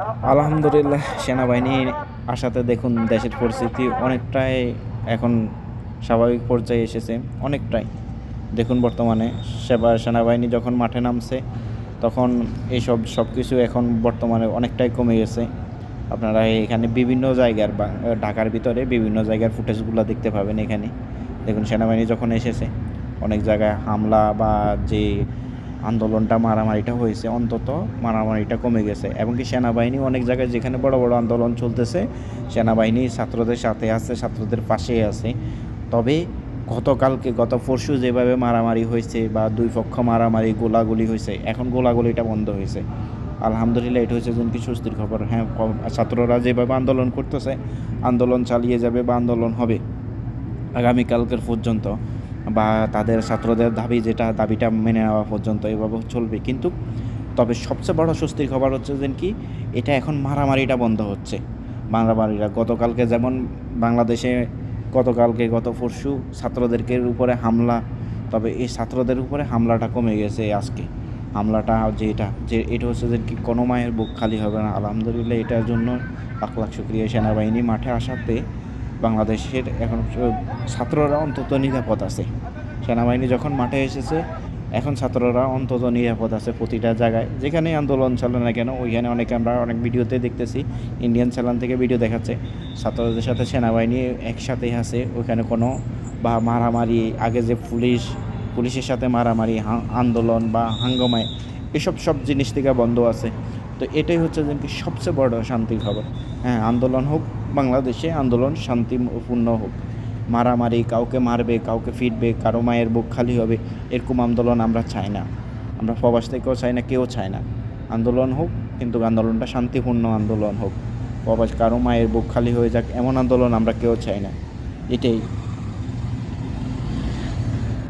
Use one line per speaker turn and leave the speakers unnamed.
আলহামদুলিল্লাহ, সেনাবাহিনী আসাতে দেখুন দেশের পরিস্থিতি অনেকটাই এখন স্বাভাবিক পর্যায়ে এসেছে, অনেকটাই। দেখুন বর্তমানে সেবা, সেনাবাহিনী যখন মাঠে নামছে, তখন এইসব সব কিছু এখন বর্তমানে অনেকটাই কমে গেছে। আপনারা এখানে বিভিন্ন জায়গার বা ঢাকার ভিতরে বিভিন্ন জায়গার ফুটেজগুলো দেখতে পাবেন এখানে। দেখুন, সেনাবাহিনী যখন এসেছে, অনেক জায়গায় হামলা বা যে আন্দোলনটা, মারামারিটা হয়েছে, অন্তত মারামারিটা কমে গেছে। এবং কি সেনাবাহিনী অনেক জায়গায় যেখানে বড় বড় আন্দোলন চলতেছে, সেনাবাহিনী ছাত্রদের সাথে আছে, ছাত্রদের পাশেই আছে। তবে গতকালকে, গত পরশু যেভাবে মারামারি হয়েছে বা দুই পক্ষ মারামারি, গোলাগুলি হয়েছে, এখন গোলাগুলিটা বন্ধ হয়েছে। আলহামদুলিল্লাহ, এটা যেন কি স্বস্তির খবর। হ্যাঁ ছাত্ররা যেভাবে আন্দোলন করতেছে, আন্দোলন চালিয়ে যাবে বা আন্দোলন হবে, আগামীকালকের পর্যন্ত। বা তাদের ছাত্রদের দাবি যেটা, দাবিটা মেনে নেওয়া পর্যন্ত এভাবে চলবে। কিন্তু তবে সবচেয়ে বড় স্বস্তির খবর হচ্ছে যে কি, এটা এখন মারামারিটা বন্ধ হচ্ছে। মারামারিটা গতকালকে যেমন বাংলাদেশে গতকালকে, গত পরশু ছাত্রদেরকে উপরে হামলা, তবে এই ছাত্রদের উপরে হামলাটা কমে গেছে আজকে। হামলাটা যে এটা যে এটা হচ্ছে যে কি, কোনো মায়ের বুক খালি হবে না। আলহামদুলিল্লাহ এটার জন্য লাখ লাখ শুক্রিয়া সেনাবাহিনী মাঠে আসাতে বাংলাদেশের এখন ছাত্ররা অন্তত নিরাপদ আছে। সেনাবাহিনী যখন মাঠে এসেছে, এখন ছাত্ররা অন্তত নিরাপদ আছে প্রতিটা জায়গায়। যেখানে আন্দোলন চলে না কেন, ওইখানে অনেকে আমরা অনেক ভিডিওতে দেখতেছি ইন্ডিয়ান চ্যানেল থেকে ভিডিও দেখাচ্ছে। ছাত্রদের সাথে সেনাবাহিনী একসাথেই আছে, ওইখানে কোনো বা মারামারি, আগে যে পুলিশ, পুলিশের সাথে মারামারি আন্দোলন বা হাঙ্গমায় এসব সব জিনিস থেকে বন্ধ আছে। তো এটাই হচ্ছে যে সবচেয়ে বড় শান্তির খবর। হ্যাঁ আন্দোলন হোক, বাংলাদেশে আন্দোলন শান্তিপূর্ণ হোক। মারামারি, কাউকে মারবে, কাউকে ফিরবে, কারও মায়ের বুক খালি হবে, এরকম আন্দোলন আমরা চাই না। আমরা প্রবাস থেকেও চাই না, কেউ চায় না। আন্দোলন হোক, কিন্তু আন্দোলনটা শান্তিপূর্ণ আন্দোলন হোক। প্রবাস কারও মায়ের বুক খালি হয়ে যাক, এমন আন্দোলন আমরা কেউ চাই না। এটাই।